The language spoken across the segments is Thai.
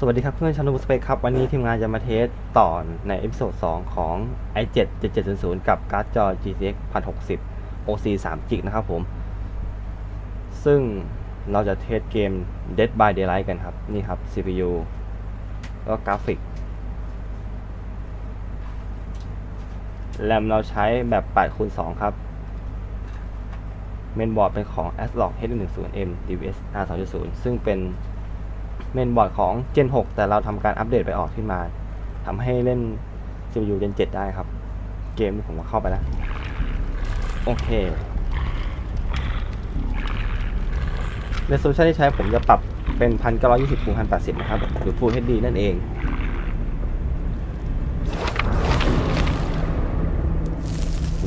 สวัสดีครับเพื่อนชานุสเปคครับ วันนี้ทีมงานจะมาเทสต่อในเอพิโซด2ของ i7 7700 กับการ์ดจอ GTX 1060 OC 3 g นะครับผม ซึ่งเราจะเทสเกม Dead by Daylight กันครับ นี่ครับ CPU แล้วก็กราฟิก แรมเราใช้แบบ8คูณ2ครับ เมนบอร์ดเป็นของ ASRock H110M DVS R2.0 ซึ่งเป็น เมนบอร์ดของ Gen 6 แต่เราทำการอัปเดตไปออกขึ้นมาทำให้เล่น CPU Gen 7 ได้ครับ เกมผมก็เข้าไปแล้ว โอเคในโซลูชันที่ใช้ผมจะปรับเป็น 1920คูณ1080 นะครับ หรือ Full HD นั่นเอง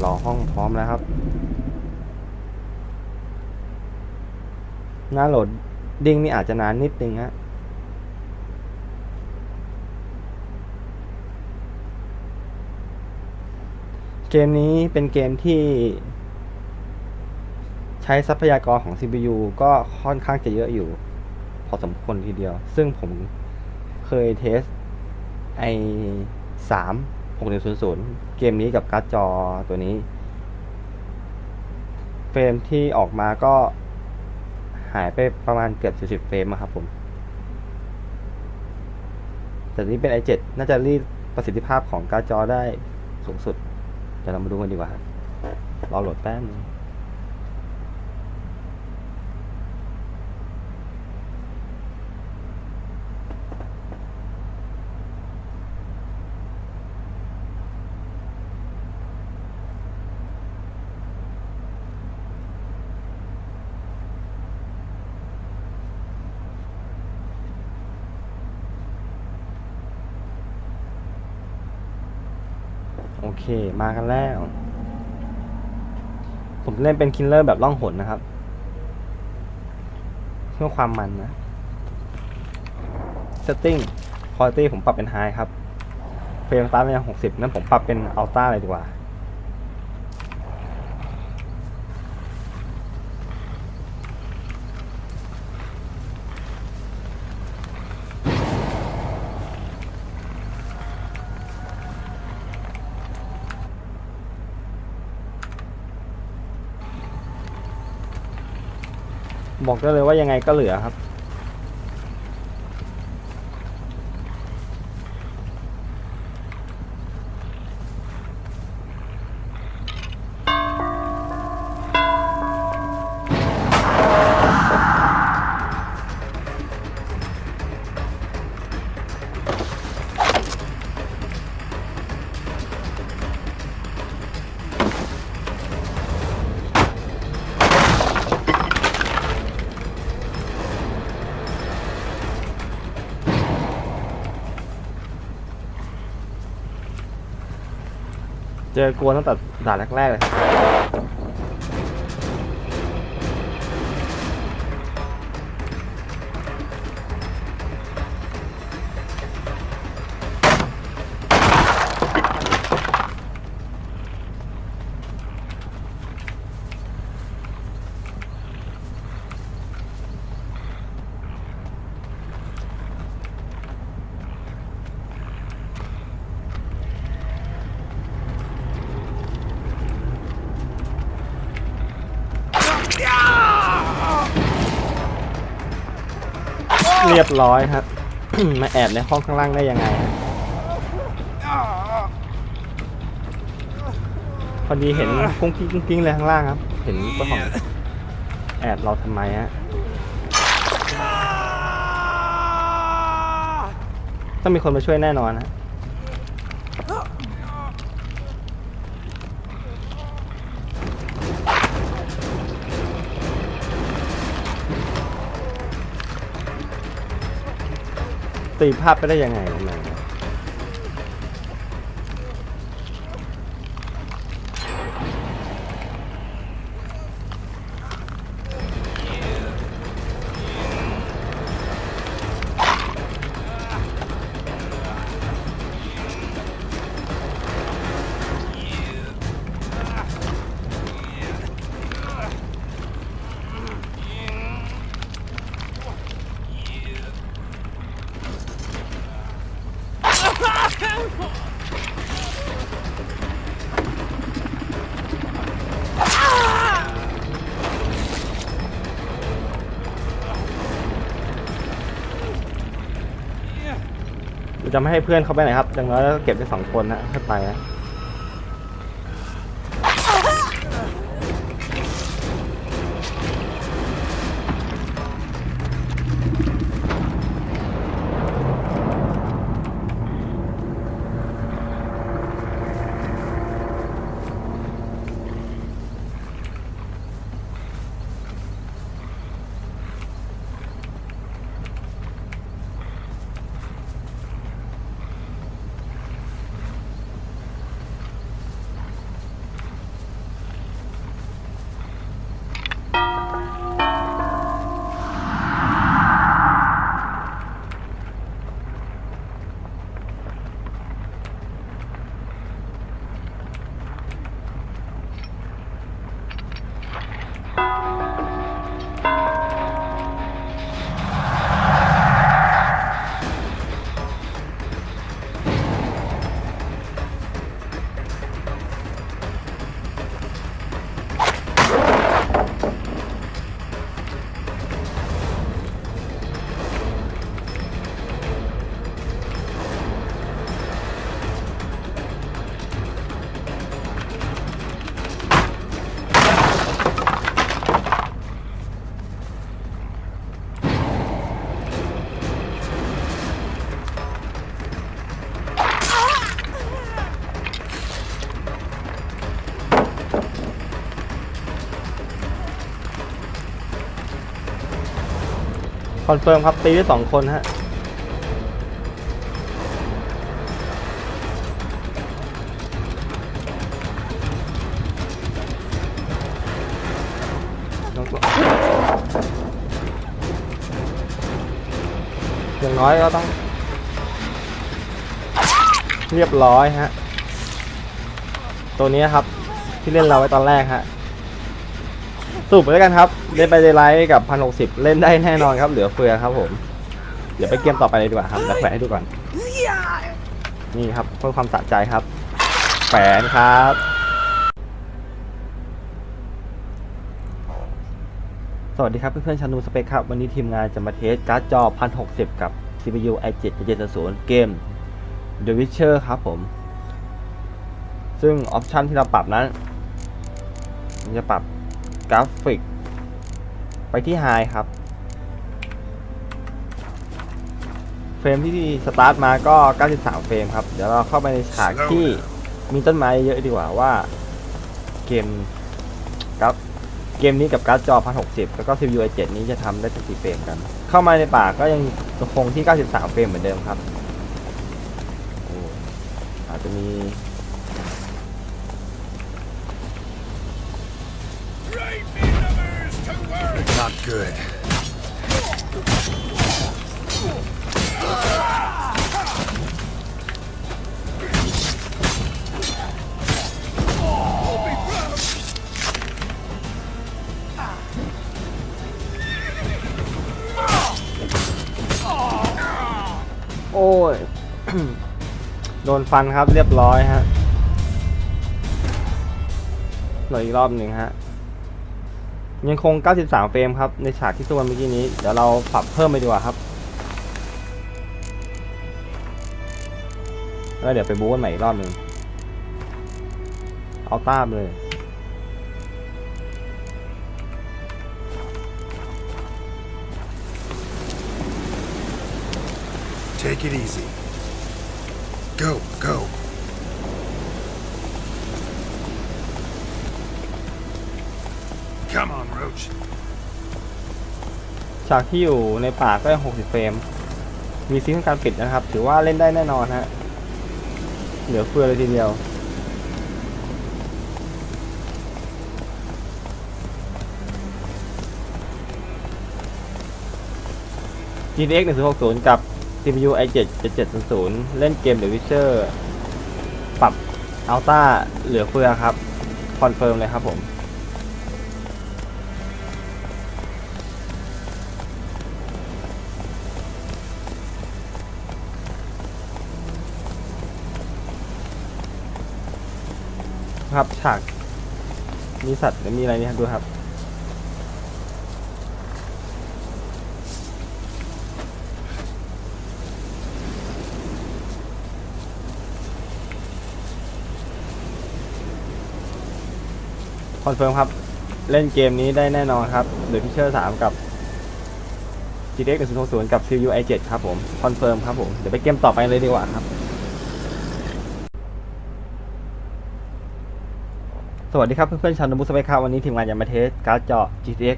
รอห้องพร้อมแล้วครับ หน้าโหลดดิ้งนี่อาจจะนานนิดนึงฮะ เกมนี้เป็นเกมที่ ใช้ทรัพยากรของ CPU ก็ค่อนข้างจะเยอะอยู่ พอสมควรทีเดียว ซึ่งผมเคยเทสไอสามหกหนึ่งศูนย์ศูนย์เกมนี้กับการ์ดจอตัวนี้ เฟรมที่ออกมาก็หายไปประมาณเกือบ40เฟรมครับผม แต่นี้เป็น i7 น่าจะรีดประสิทธิภาพของการ์ดจอได้สูงสุด เดี๋ยวเรามาดูกันดีกว่าครับรอโหลดแป๊บนึง เค มากันแล้ว ผมเล่นเป็นคิลเลอร์แบบล่องหนนะครับ เพื่อความมันนะ Setting Quality ผมปรับเป็น High ครับ เฟรมสตาร์ทเป็นหกสิบนั้นผมปรับเป็น Ultra เลยดีกว่า บอกได้เลยว่ายังไงก็เหลือครับ เจอกวนตั้งแต่ด่านแรกๆเลย รับเรียบร้อยครับ มาแอบในห้องข้างล่างได้ยังไงฮะพอดีเห็นกุ้งกิ้งกุ้งกิ้งเลยข้างล่างครับ เห็นเจ้าของแอบเราทำไมฮะต้องมีคนมาช่วยแน่นอนฮะ ตีภาพไปได้ยังไงทำ จะไม่ให้เพื่อนเขาไปไหนครับอย่างน้อยก็เก็บได้สองคนนะถ้าไปนะ อนเฟิร์มครับ ตีได้สองคนฮะอย่างน้อยก็ต้อง เรียบร้อยฮะ ตัวนี้ครับที่เล่นเราไว้ตอนแรกฮะ สรุปไปแล้วกันครับเล่นไปเดไลท์กับพันหกสิบเล่นได้แน่นอนครับเหลือเฟือครับผม เดี๋ยวไปเกมต่อไปเลยดีกว่าครับแล้วแขวนให้ดูก่อน นี่ครับเพื่อความสะใจครับแขวนครับสวัสดีครับเพื่อนๆชานูสเปคครับวันนี้ทีมงานจะมาเทสการ์ดจอ 1060 กับ CPU i7 700เกม The Witcher ครับผม ซึ่งออปชันที่เราปรับนั้น มันจะปรับ กราฟิก ไปที่ High ครับ เฟรมที่สตาร์ทมาก็ 93 เฟรมครับ เดี๋ยวเราเข้าไปในฉากที่มีต้นไม้เยอะดีกว่าว่า เกมกับเกมนี้กับการ์ดจอ 1060 แล้วก็ CPU i7 นี้จะทำได้สักกี่เฟรมกัน เข้ามาในป่าก็ยังคงที่ 93 เฟรมเหมือนเดิมครับโอ้อาจจะมี อ้ย โดนฟันครับเรียบร้อยฮะหน่อยอีกรอบหนึ่งฮะ ยังคง 93 เฟรมครับ ในฉากที่ตัวเมื่อกี้นี้ เดี๋ยวเราปรับเพิ่มไปดีกว่าครับ แล้วเดี๋ยวไปบู๊กันใหม่อีกรอบหนึ่งเอาต้ามเลย Take it easy. Go, go. Come on, Roach. ฉากที่อยู่ในป่าก็ยัง60 เฟรม มีซิงค์การปิดนะครับ ถือว่าเล่นได้แน่นอนฮะ เหลือเฟือเลยทีเดียว GTX 1060 กับ CPU i7 7700 เล่นเกม The Witcher ปรับ Ultra เหลือเฟือครับ คอนเฟิร์มเลยครับผมครับฉากมีสัตว์หรือมีอะไรนี่ยดูครับ คอนเฟิร์มครับ เล่นเกมนี้ได้แน่นอนครับหรือพิเชอร์3กับ GTX 1060 กับ CPU i7 ครับผม คอนเฟิร์มครับผม เดี๋ยวไปเกมต่อไปเลยดีกว่าครับ สวัสดีครับเพื่อนๆชาวนบุสเปคครับวันนี้ทีมงานจะมาเทสการ์ดจอ GTX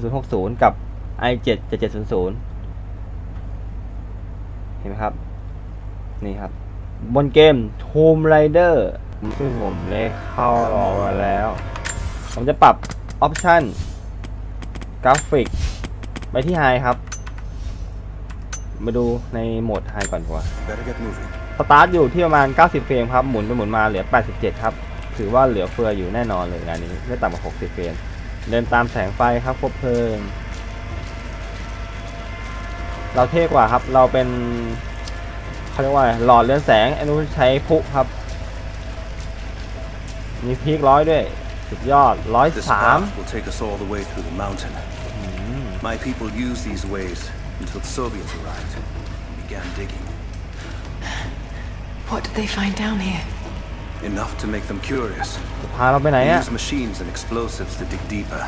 1060 กับ i7 7700 เห็นไหมครับ นี่ครับ บนเกม Tomb Raider ซึ่งผมได้เข้ารอมาแล้ว ผมจะปรับออปชันกราฟิกไปที่ High ครับ มาดูในโหมด High ก่อนดีกว่า Better get moving. สตาร์ทอยู่ที่ประมาณ 90 เฟรมครับ หมุนไปหมุนมาเหลือ 87 ครับ ถือว่าเหลือเฟืออยู่แน่นอนเลยงานนี้ไม่ต่ำกว่า 60 เฟรม เดินตามแสงไฟครับครบเพลิง เราเท่กว่าครับ เราเป็นเขาเรียกว่าอะไรหลอดเรืองแสงอันนู้นใช้พลุครับ มีพีคร้อยด้วย สุดยอดร้อย This สาม path will take us all the way through the mountain. My people used these ways until the Soviets arrived and began digging. What did they find down here? Enough to make them curious. พาเราไปไหน They อะ used machines and explosives to dig deeper.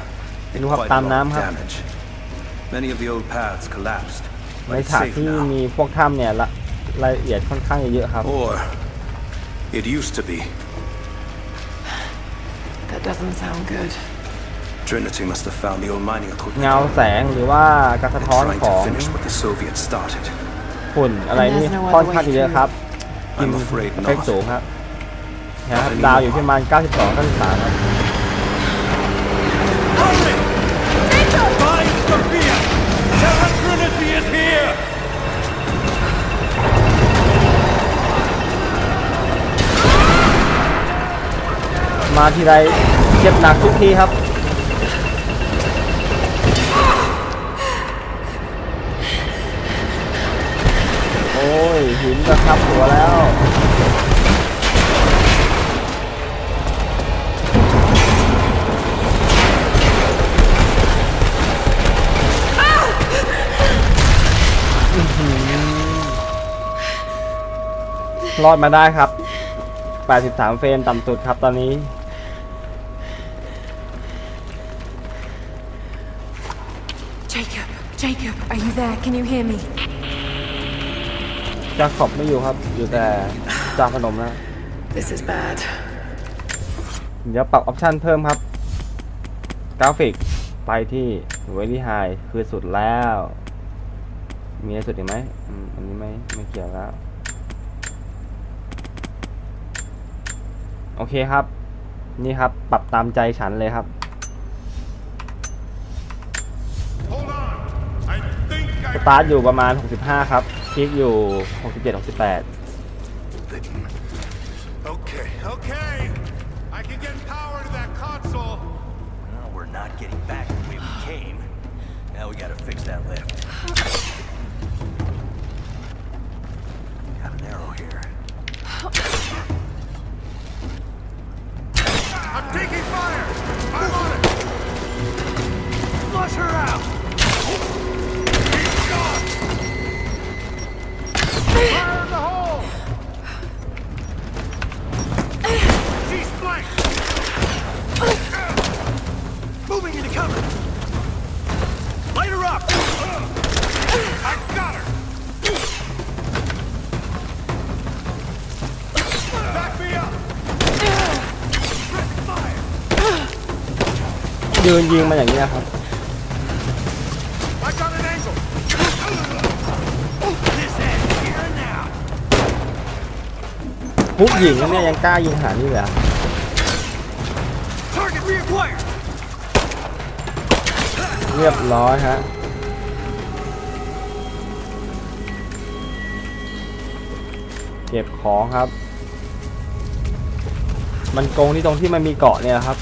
Did Inuhap quite a lot of Tamnam, ha? damage. Many of the old paths collapsed, ใน but it's ฉาก safe ที่ now. มีพวกถ้ำเนี่ยละรายละเอียดค่อนข้างเยอะครับ Or it used to be. That doesn't sound good. Trinity must have found the old mining equipment เงาแสงหรือว่าการสะ and ท้อน trying ข to อง finish what the Soviets started. ฝุ่นอะไรนี่ And there's no other ค่อนข้างจะเยอะ way ครับกิน I'm afraid เอฟเฟก not. สูงครับนะครับดาวอยู่ที่ประมาณ 92 93ครับ Find Sophia! Tell her Trinity is here! มาทีไร เจ็บหนักทุกทีครับ โอ้ย หินจะทับหัวแล้วรอดมาได้ครับ 83 เฟรมต่ำสุดครับตอนนี้ Jacob, Jacob, are you there? Can you hear me? จาขอบไม่อยู่ครับ อยู่แต่จาพนมนะ This is bad. เดี๋ยวปรับออปชันเพิ่มครับ กราฟิกไปที่ Very High คือสุดแล้ว มีอะไรสุดอีกไหมอืมอันนี้ไม่ไม่เกี่ยวแล้ว โอเคครับ นี่ครับ ปรับตามใจฉันเลยครับ Hold on! I think ส I... ตาร์ทอยู่ประมาณ 65 ครับคลิกอยู่ 67 68 Okay, okay! I can get power to that console! No, we're not getting back the way we came. Now we gotta fix that lift. Got an arrow here. I'm taking fire! I'm on it! Flush her out! ยืนยิงมาอย่างนี้ยครับ I got an angle. This end here now. ฮุกหญิงเนี่ยยังกล้ายิงหานี่เลยเหรอ Target reacquired! เรียบร้อยฮะ เก็บของครับ มันโกงที่ตรงที่มันมีเกาะเนี่ยครับ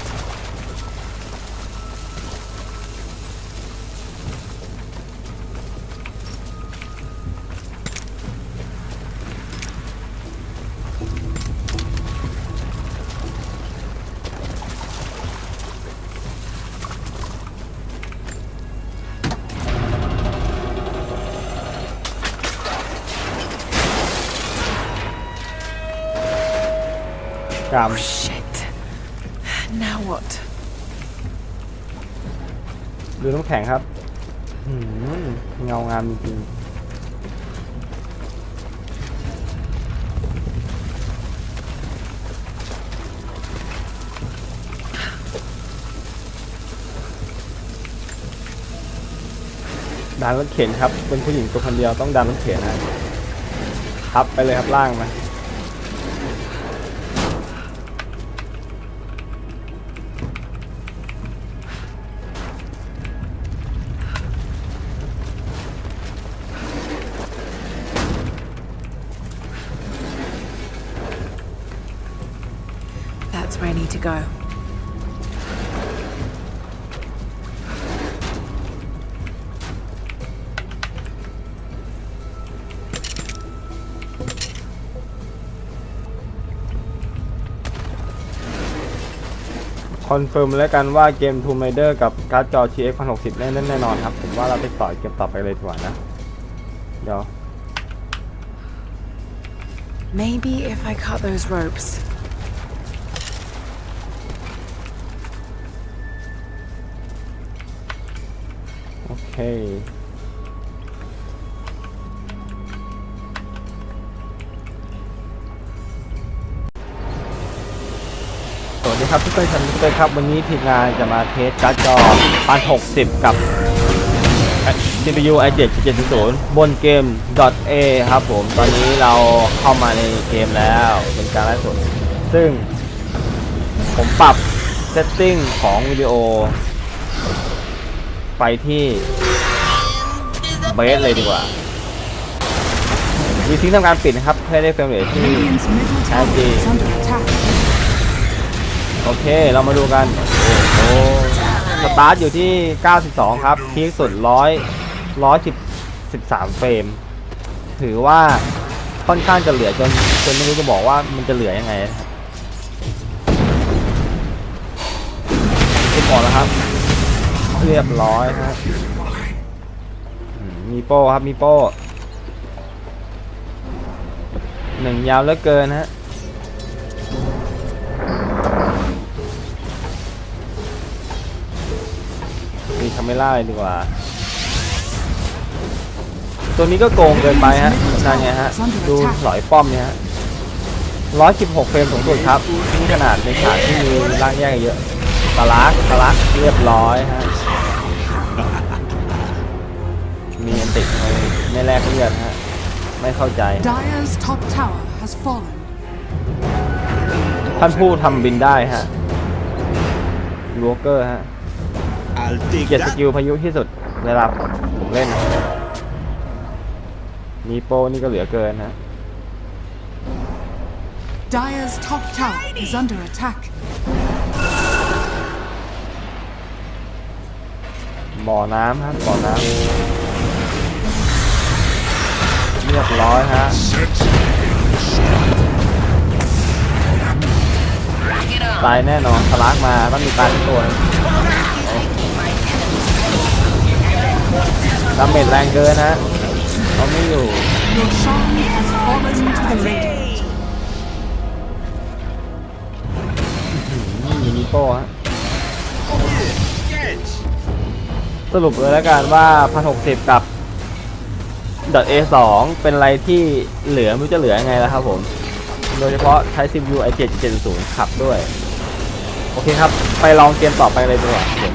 กรรม Shit. Now what? ดูน้ำแข็งครับหืมเงางามจริงๆดันรถเข็นครับเป็นผู้หญิงตัวคนเดียวต้องดันรถเข็นนะครับไปเลยครับล่างมา to go. คอนเฟิร์มแล้วกันว่าเกม Tomb Raider กับการ์ดจอ GX 1060แน่นๆแน่นอนครับ ผมว่าเราไปต่อยเกมต่อไปเลยดีกว่านะ เดี๋ยว Maybe if I cut those ropes. เค สวัสดีครับทุกท่านชันทุกท่านครับ วันนี้ทีมงานจะมาเทสการ์ดจอปัน60 กับ CPU i7 700บนเกม .a ครับผม ตอนนี้เราเข้ามาในเกมแล้ว เป็นการลฟ์สดซึ่งผมปรับเซตติ้งของวิดีโอ ไปที่เบสเลยดีกว่าวีซิงทำการปิดนะครับเพื่อได้เฟรมเรทที่ Radiant's middle tower Andy. is under attack. โอเคเรามาดูกันโอ้โหสตาร์ทอยู่ที่ 92 ครับพีคสุด 100 110 13 เฟรม ถือว่าค่อนข้างจะเหลือจนจนไม่รู้จะบอกว่ามันจะเหลือยังไงนะครับทุกคนแล้วครับ เรียบร้อยฮะมีโป้ครับ มีโป้หนึ่งยาวเหลือเกินฮะมีคาเมล่าเลยดีกว่า ตัวนี้ก็โกงเกินไปฮะนั่นไงฮะ ดูหลอยป้อมเนี่ยฮะ116เฟรมสูงสุดครับนี่ขนาดในฉากที่มีร่างแยกเยอะตะลักตะลักเรียบร้อยฮะ มีอันติดไม่แลกเลือดฮะไม่เข้าใจ Dyer's top tower has fallen. ท่านผู้ทำบินได้ฮะลูเกอร์ฮะ I'll take เกียรติสกิลพายุที่สุดเวลาผมเล่น มีโปรนี่ก็เหลือเกินฮะ Dyer's top tower is under attack. บ่อน้ำครับบ่อน้ำ เรียบร้อยฮะตายแน่นอนทะลักมาต้องมีตายทุกตัวดาเมจแรงเกินฮะเขาไม่อยู่ Roshan has fallen to the radiant. มีนิโก้ฮะสรุปเลยแล้วกันว่า 1060 กับ .a2 เป็นอะไรที่เหลือไม่รู้จะเหลือยังไงแล้วครับผม โดยเฉพาะใช้ CPU i7 7 0ขับด้วย โอเคครับ ไปลองเกมต่อไปเลยดีกว่าผม